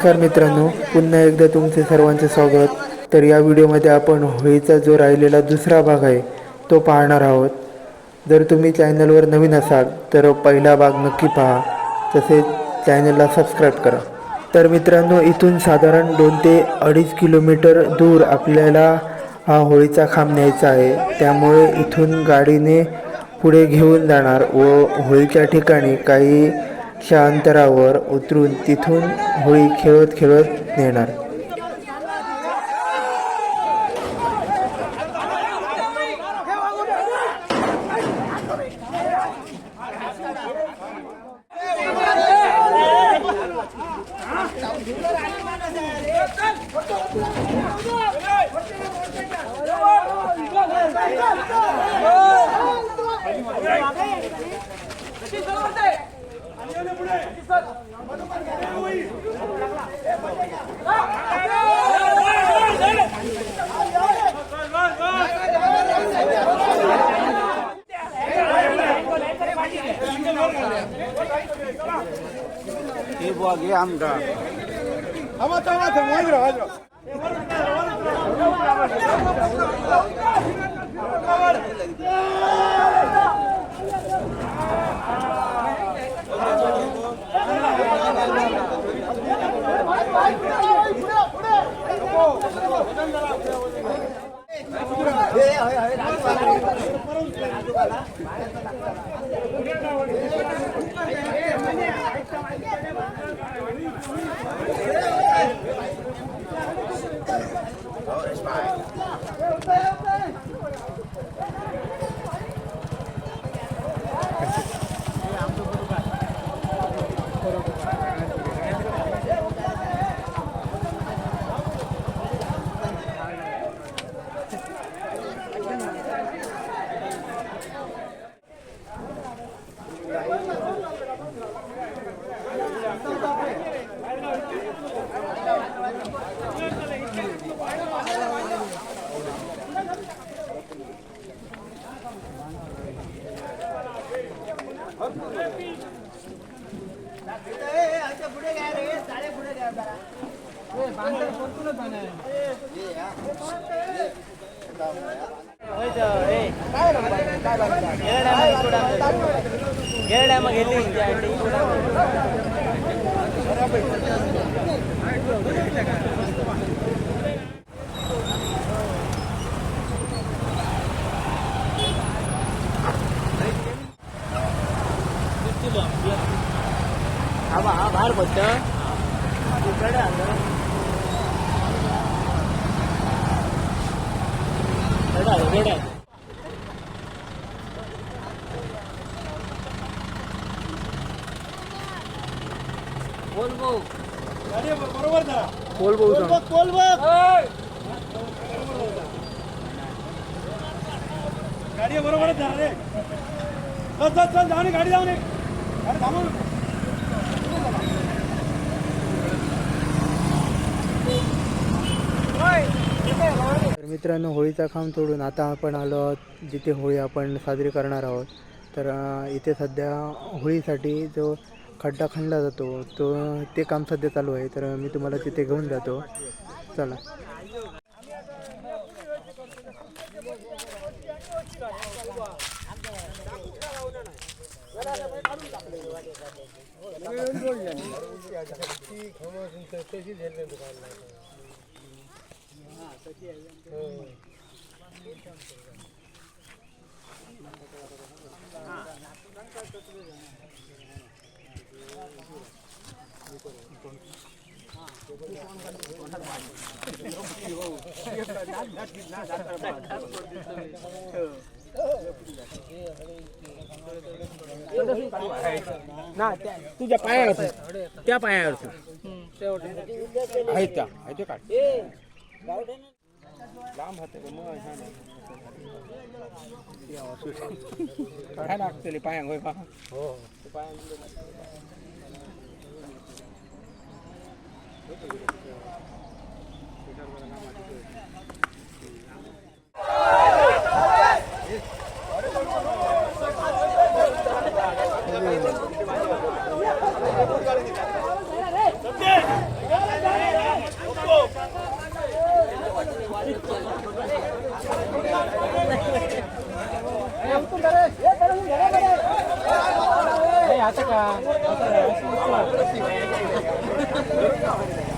नमस्कार मित्रांनो पुन्हा एकदा तुमचे सर्वांचे स्वागत. तर या व्हिडिओमध्ये आपण होळीचा जो राहिलेला दुसरा भाग आहे तो पाहणार आहोत. जर तुम्ही चॅनलवर नवीन असाल तर पहिला भाग नक्की पहा. तसेच चॅनलला सबस्क्राईब करा. तर मित्रांनो इथून साधारण दोन ते अडीच किलोमीटर दूर आपल्याला हा होळीचा खांब न्यायचा आहे. त्यामुळे इथून गाडीने पुढे घेऊन जाणार व होळीच्या ठिकाणी काही च्या अंतरावर उतरून तिथून होळी खेळत खेळत नेणार. ઊંધા આમાં તો હાજરો હાજરો. Oh, it's fine. ఏ డ్యామ్ చూడాలి ఏ డ్యామ్ వెళ్ళి అవా వాడు కొంచెం ఇక్కడ అందరూ ఇక్కడ ఇక్కడ बोल भाऊ सांग. बोल बघ गाडी बरोबरच धरा रे चल चल चल जाऊन गाडी जाऊन गाडी थांबव तर मित्रांनो होळीचा खांब तोडून आता आपण आलो आहोत जिथे होळी आपण साजरी करणार आहोत. तर इथे सध्या होळीसाठी जो खड्डा खणला जातो. तो ते काम सध्या चालू आहे तर मी तुम्हाला तिथे घेऊन जातो. चला. ना त्या तुझ्या पायावर त्या पायावर आहेत त्या. आहे ते काढ. लांब हात मग ह्या लागतले पायांग होय पहा हो. पायांग Gracias. 여러분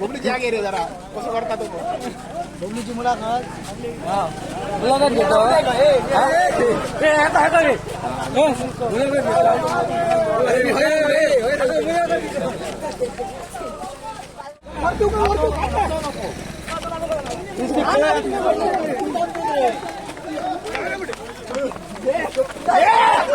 बबलूची आगे रे जरा कसं करता तो बबलूची मुलाखत मुलाखत घेतो मुलाखत Yeah!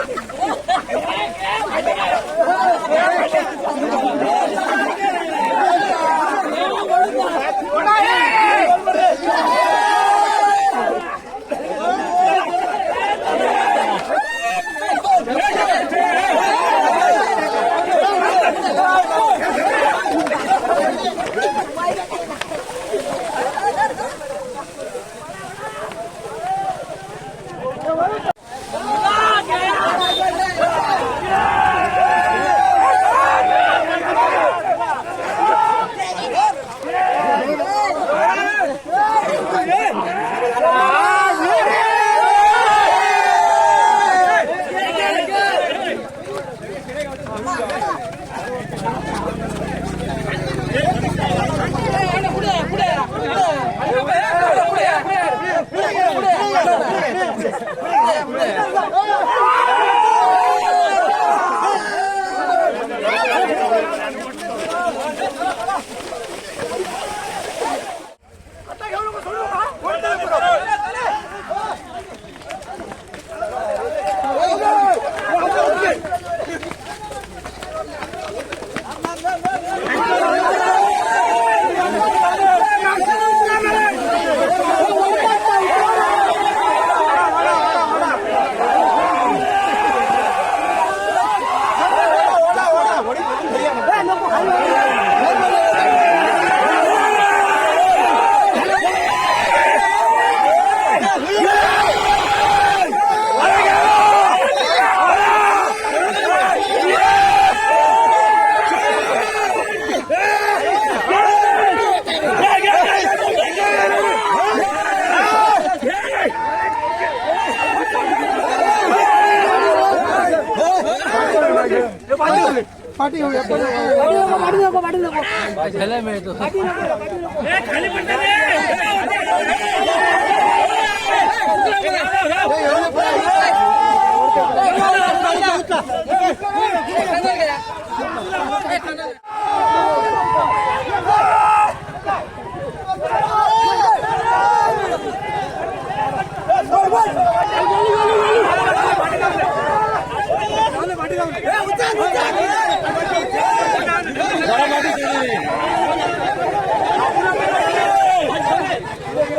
What about it?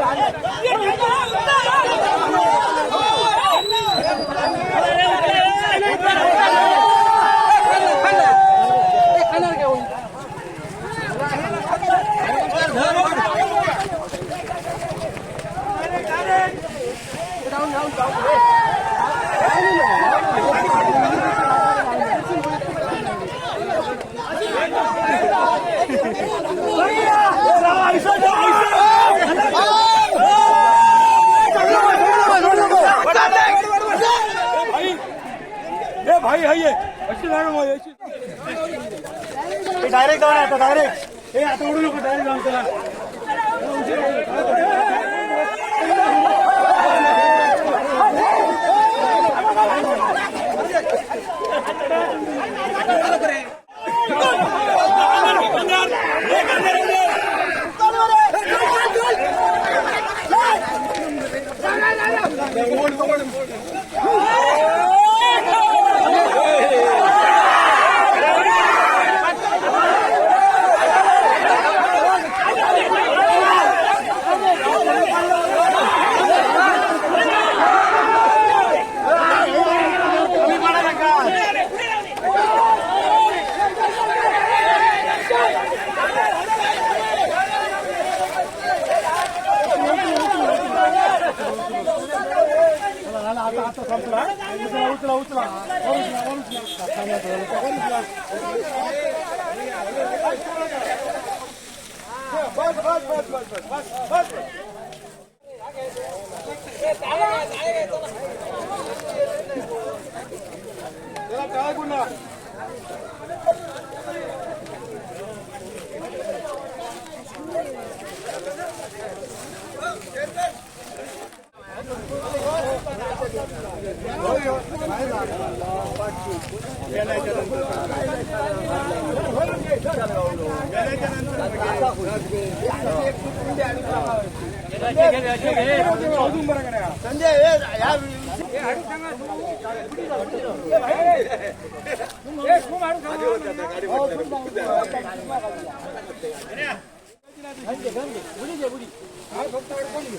Hãy subscribe cho ಸಂಜೆ ಸಂಜೆ ಉಳಿದೆ ಉಳಿ ಆ ಭಕ್ತರು ಕೊಂಡಿಗೆ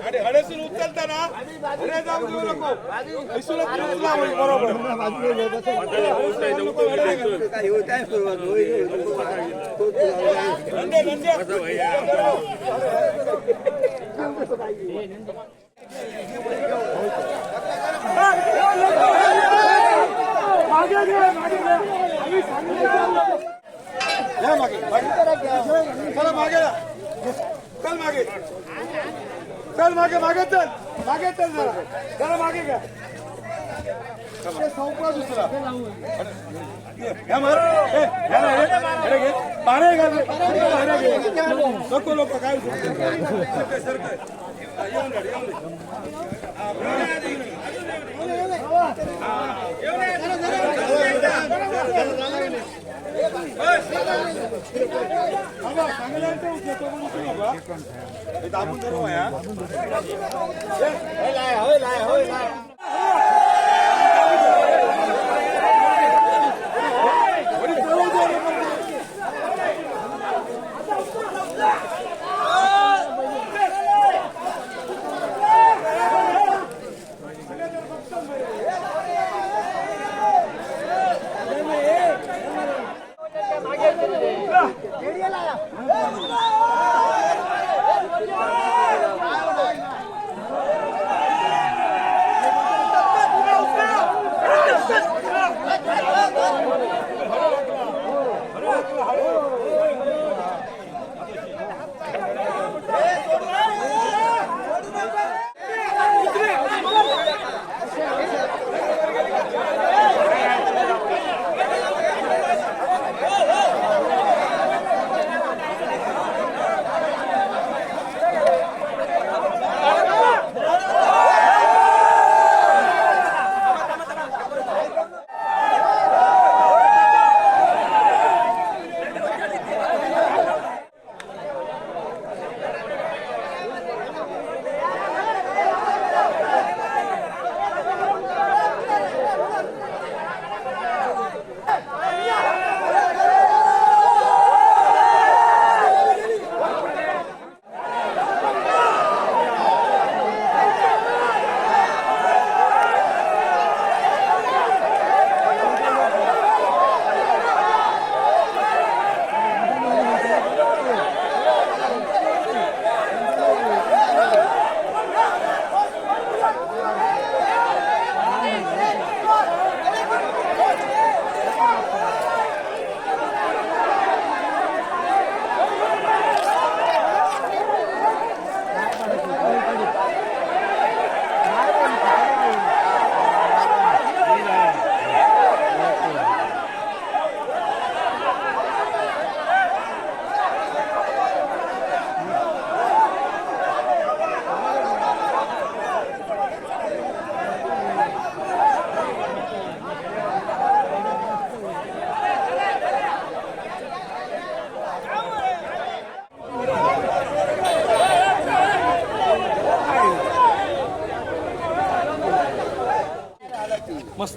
आणि हडसून उचलता ना पुढे जाऊ देऊ नको इसूला पुढे उचला म्हणजे बरोबर नंदे नंदे मागे घे मागे घे आम्ही सांगितलं या मागे. चला मागे. चल मागे. चल मागे मागे चल. मागे चल जरा. जरा मागे ते संपला दुसरा. या मार. ए, या ना, हे, हे घे. पाणी घाल रे. पाणी घे. नको लोक काय येऊन येऊन जा. बाबा, चांगल्याचं उचलतो पण उचलू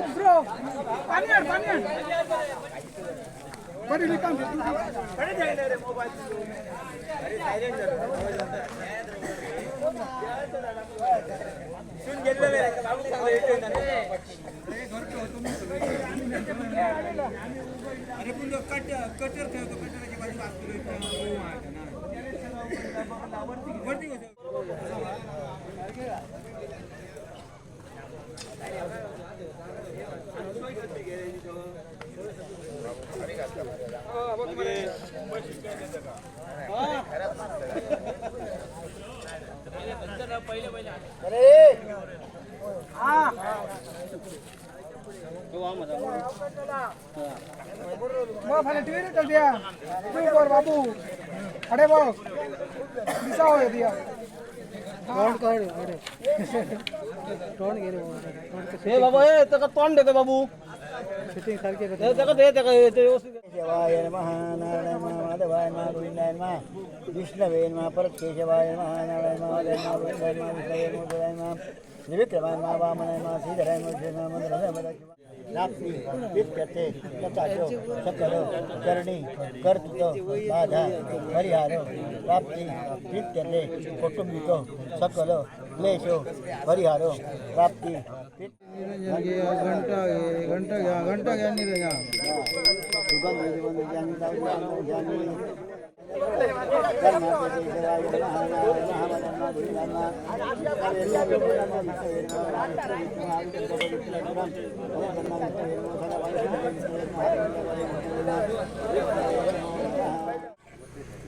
पाणी बाजू असतो रिकाम वरती अरे बघ दिसा हो दिया. तोंड काढ अरे. तोंड घे रे हे बाबा हे त्याचं तोंड देतो बाबू. सेटिंग सारखे केशवाय नमः नारायण नमः माधवाय नमः गोविंदाय नमः विष्णवे नमः परत केशवाय नमः नारायण नमः माधवाय नमः गोविंदाय नमः विष्णवे नमः गोविंदाय नमः त्रिविक्रमाय नमः वामनाय नमः श्रीधराय नमः श्रीधराय નાપની વિસ્કતે કતાજો સકરો કરણી કરતો બાધા હરિહારો પ્રાપ્તિ વિસ્કતે કૌટુંબિકો સકલો ક્લેશો હરિહારો પ્રાપ્તિ ઘંટા ઘંટા ઘંટા જ્ઞાની રહ્યા સુગંધ જ્ઞાની જ્ઞાની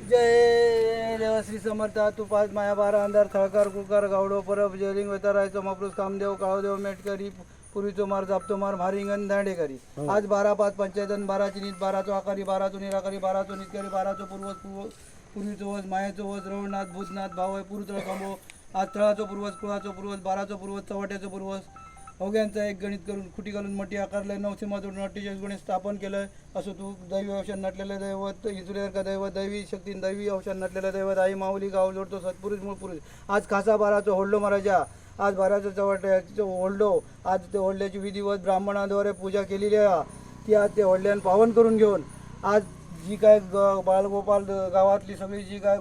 जय देव श्री समर्थ तू पाच माया बारा अंधार थळकार कुकार गावडो परब जयलिंग वेतारायचो महापुरुष कामदेव काळदेव मेटकरी पूर्वीचो मार जापतो मार भारिंगन दांडेकरी. आज बारा पाच पंचायतन बाराची नीत बाराचो आकारी बाराचो निराकारी बाराचो नितकरी बाराचो पूर्वज पूर्व पूर्वीचो वज मायाचो वज रवळनाथ भूतनाथ भावय पुरुतळ खांबो आज तळाचो पूर्वज कुळाचो पूर्वज बाराचो पूर्वज चव्हाट्याचो पूर्वज. अवघ्यांचा एक गणित करून खुटी घालून मटी आकारलंय नवसीमा जोडून अठ्ठेचाळीस गणित स्थापन केलंय. असं तू दैवी औषध नटलेलं दैवत इन्सुलियर का दैवत दैवी शक्ती दैवी औषध नटलेलं दैवत आई माऊली गाव जोडतो सत्पुरुष मूळ पुरुष. आज खासा बाराचं होल्डो महाराजा. आज बाराचं चवट्याचं होल्डो आज ते होल्ड्याची विधिवत ब्राह्मणाद्वारे पूजा केलेली आहे. ती आज ते होल्ड्यान पावन करून घेऊन. आज जी काय ग- बाळगोपाल गावातली सगळी जी काय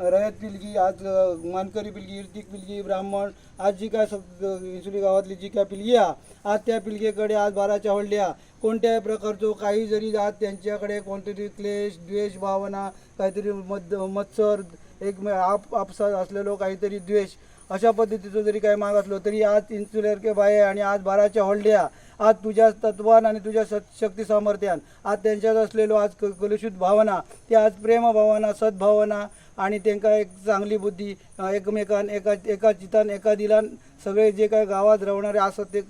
रयत पिलगी आज मानकरी पिलगी इर्तिक पिलगी ब्राह्मण आज जी काय सग इंसुली गावातली जी काय पिलगी आहे आज त्या पिलगेकडे आज बाराच्या हळल्या. कोणत्याही प्रकारचो काही जरी आज त्यांच्याकडे कोणतरी क्लेश द्वेष भावना काहीतरी मद मत्सर एक आप आपसात असलेलो काहीतरी द्वेष अशा पद्धतीचं जरी काही माग असलो तरी आज इन्सुलेर के बाये आणि आज बाराच्या होल्ड्या आज तुझ्या तत्वान आणि तुझ्या शक्ती सामर्थ्यान. आज त्यांच्यात असलेलो आज क- कलुषित भावना ते आज प्रेम भावना सद्भावना आणि त्यांका एक चांगली बुद्धी अं, एकमेकान एका एका चितान एका दिलान सगळे जे काय गावात राहणारे असत ते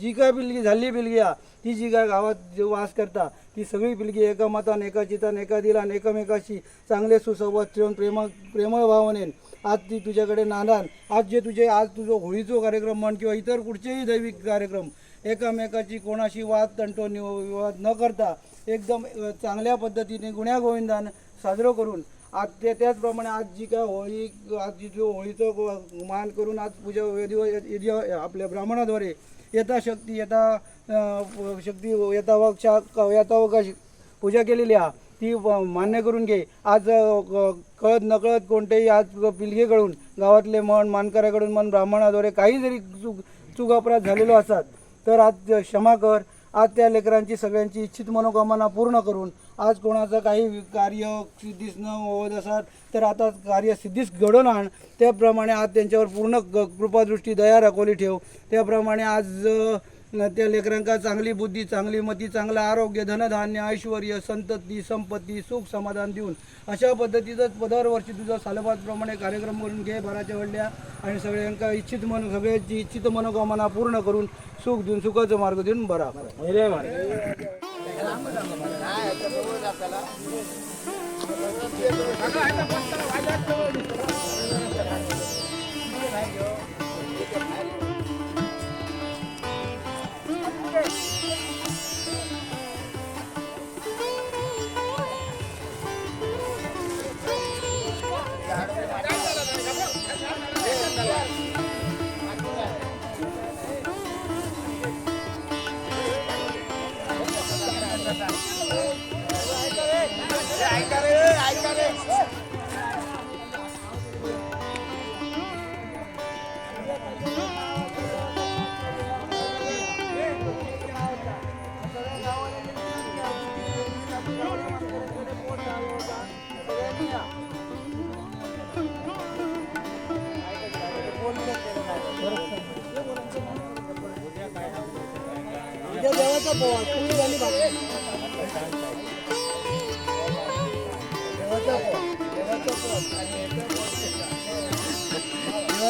जी काय पिलगी झाली पिलगी हा ती जी काय गावात जे वास करता ती सगळी पिलगी एका मतान एका चितान एका दिलान एकमेकाशी चांगले सुसंवाद ठेवून प्रेम प्रेमळ भावनेन. आज ती तुझ्याकडे नांदान. आज जे तुझे आज तुझं होळीचो कार्यक्रम म्हण किंवा इतर कुठचेही दैविक कार्यक्रम एकामेकाची कोणाशी वाद तंटो नि- विवाद न करता एकदम चांगल्या पद्धतीने गुण्यागोविंदान साजरं करून आज ते त्याचप्रमाणे आज जी काय होळी आज जी जो होळीचं मान करून आज पूजा विधी आपल्या ब्राह्मणाद्वारे येता शक्ती येता शक्ती येतावक्षा येतावकाशी पूजा केलेली आहे ती मान्य करून घे. आज क- कळत नकळत कोणतेही आज पिलगेकडून गावातले मन मानकऱ्याकडून मन ब्राह्मणाद्वारे काही जरी चूक चूक अपराध झालेलो असतात. तर आज क्षमा कर. आज त्या लेकरांची सगळ्यांची इच्छित मनोकामना पूर्ण करून आज कोणाचं काही कार्य सिद्धीस न होत असतात तर आता कार्य सिद्धीस घडवून आण. त्याप्रमाणे आज त्यांच्यावर पूर्ण ग- कृपादृष्टी दया राखोली ठेव. त्याप्रमाणे आज त्या लेकरांका चांगली बुद्धी चांगली मती चांगलं आरोग्य धनधान्य ऐश्वर संतती संपत्ती सुख समाधान देऊन अशा पद्धतीचं दरवर्षी तुझं सालबादप्रमाणे कार्यक्रम करून घे भराच्या वडल्या आणि सगळ्यांका इच्छित मन सगळ्यांची इच्छित मनोकामना पूर्ण करून सुख देऊन सुखाचा मार्ग देऊन बरा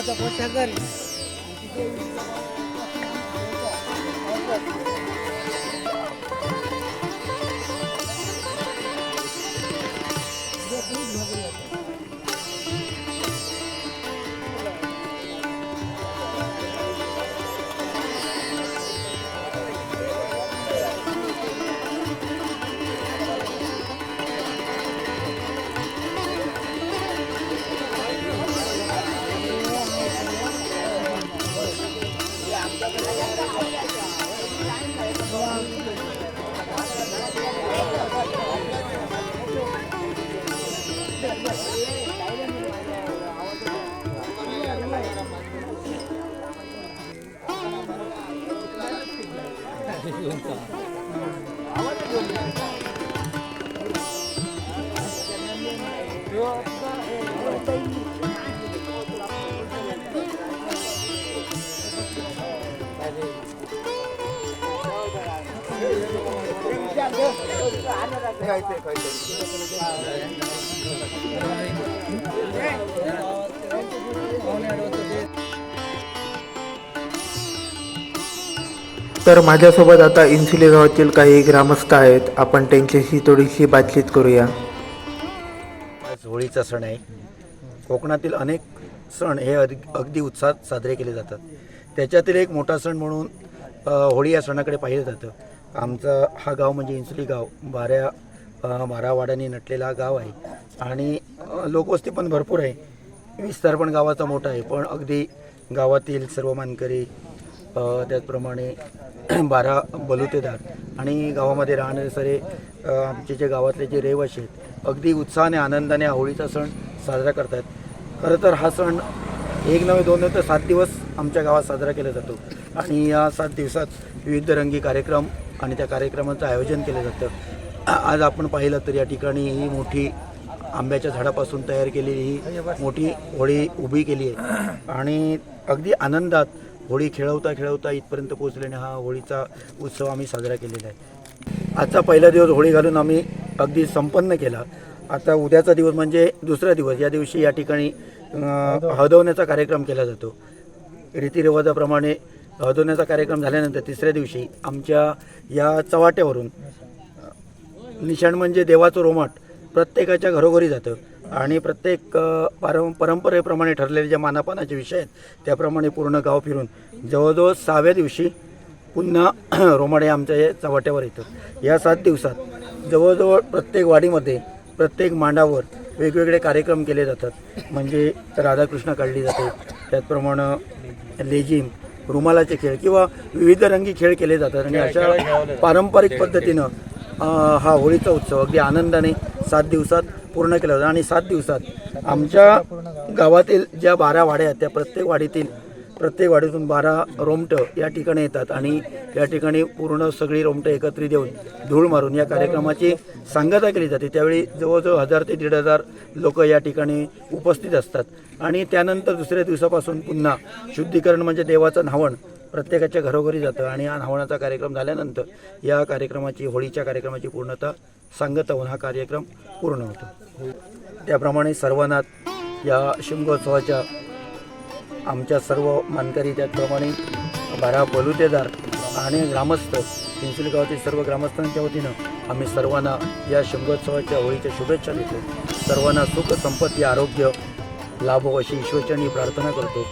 તો પોછા કરી. ಕೈತೆ तर माझ्यासोबत आता इन्सुली गावातील काही ग्रामस्थ आहेत. आपण त्यांच्याशी थोडीशी बातचीत करूया. आज होळीचा सण आहे. कोकणातील अनेक सण हे अग अगदी उत्साहात साजरे केले जातात. त्याच्यातील एक मोठा सण म्हणून होळी या सणाकडे पाहिलं जातं. आमचा हा गाव म्हणजे इन्सुली गाव. बाऱ्या मारावाड्यांनी नटलेला हा गाव आहे. आणि लोकवस्ती पण भरपूर आहे. विस्तार पण गावाचा मोठा आहे. पण अगदी गावातील सर्व मानकरी त्याचप्रमाणे बारा बलुतेदार आणि गावामध्ये राहणारे सारे आमचे जे गावातले जे रहिवासी आहेत अगदी उत्साहाने आनंदाने होळीचा सण साजरा करतात खरं तर हा सण एक नव्हे दोन नव्हे तर सात दिवस आमच्या गावात साजरा केला जातो. आणि या सात दिवसात विविध रंगी कार्यक्रम आणि त्या कार्यक्रमाचं आयोजन केलं जातं. आज आपण पाहिलं तर या ठिकाणी ही मोठी आंब्याच्या झाडापासून तयार केलेली ही मोठी होळी उभी केली आहे. आणि अगदी आनंदात होळी खेळवता खेळवता इथपर्यंत पोहोचल्याने हा होळीचा उत्सव आम्ही साजरा केलेला आहे. आजचा पहिला दिवस होळी घालून आम्ही अगदी संपन्न केला. आता उद्याचा दिवस म्हणजे दुसरा दिवस. या दिवशी या ठिकाणी अं, हळदवण्याचा कार्यक्रम केला जातो. रीतिरिवाजाप्रमाणे हळदवण्याचा कार्यक्रम झाल्यानंतर तिसऱ्या दिवशी आमच्या या चवाट्यावरून निशाण म्हणजे देवाचं रोमाट प्रत्येकाच्या घरोघरी जातं. आणि प्रत्येक पारं परंपरेप्रमाणे ठरलेले जे मानापानाचे विषय आहेत त्याप्रमाणे पूर्ण गाव फिरून जवळजवळ सहाव्या दिवशी पुन्हा रोमाडे आमच्या या चव्हाट्यावर येतं. या सात दिवसात जवळजवळ प्रत्येक वाडीमध्ये प्रत्येक मांडावर वेगवेगळे कार्यक्रम केले जातात. म्हणजे राधाकृष्ण काढली जाते त्याचप्रमाणे लेझिम रुमालाचे खेळ किंवा विविध रंगी खेळ केले जातात. आणि अशा पारंपरिक पद्धतीनं हा होळीचा उत्सव अगदी आनंदाने सात दिवसात पूर्ण केला होता. आणि सात दिवसात आमच्या गावातील ज्या बारा वाड्या आहेत त्या प्रत्येक वाडीतील प्रत्येक वाडीतून बारा रोमटं या ठिकाणी येतात आणि या ठिकाणी पूर्ण सगळी रोमटं एकत्रित येऊन धूळ मारून या कार्यक्रमाची सांगता केली जाते. त्यावेळी जवळजवळ हजार ते दीड हजार लोक या ठिकाणी उपस्थित असतात. आणि त्यानंतर दुसऱ्या दिवसापासून पुन्हा शुद्धीकरण म्हणजे देवाचं न्हावण प्रत्येकाच्या घरोघरी जातं आणि हा हवनाचा कार्यक्रम झाल्यानंतर या कार्यक्रमाची होळीच्या कार्यक्रमाची पूर्णतः सांगत होऊन हा कार्यक्रम पूर्ण होतो. त्याप्रमाणे सर्वनाथ या शिमगोत्सवाच्या आमच्या सर्व मानकरी त्याचप्रमाणे बारा बलुतेदार आणि ग्रामस्थ चिंचोली गावातील सर्व ग्रामस्थांच्या वतीनं आम्ही सर्वांना या शिमगोत्सवाच्या होळीच्या शुभेच्छा देतो. सर्वांना सुख संपत्ती आरोग्य लाभो अशी ईश्वरचरणी प्रार्थना करतो.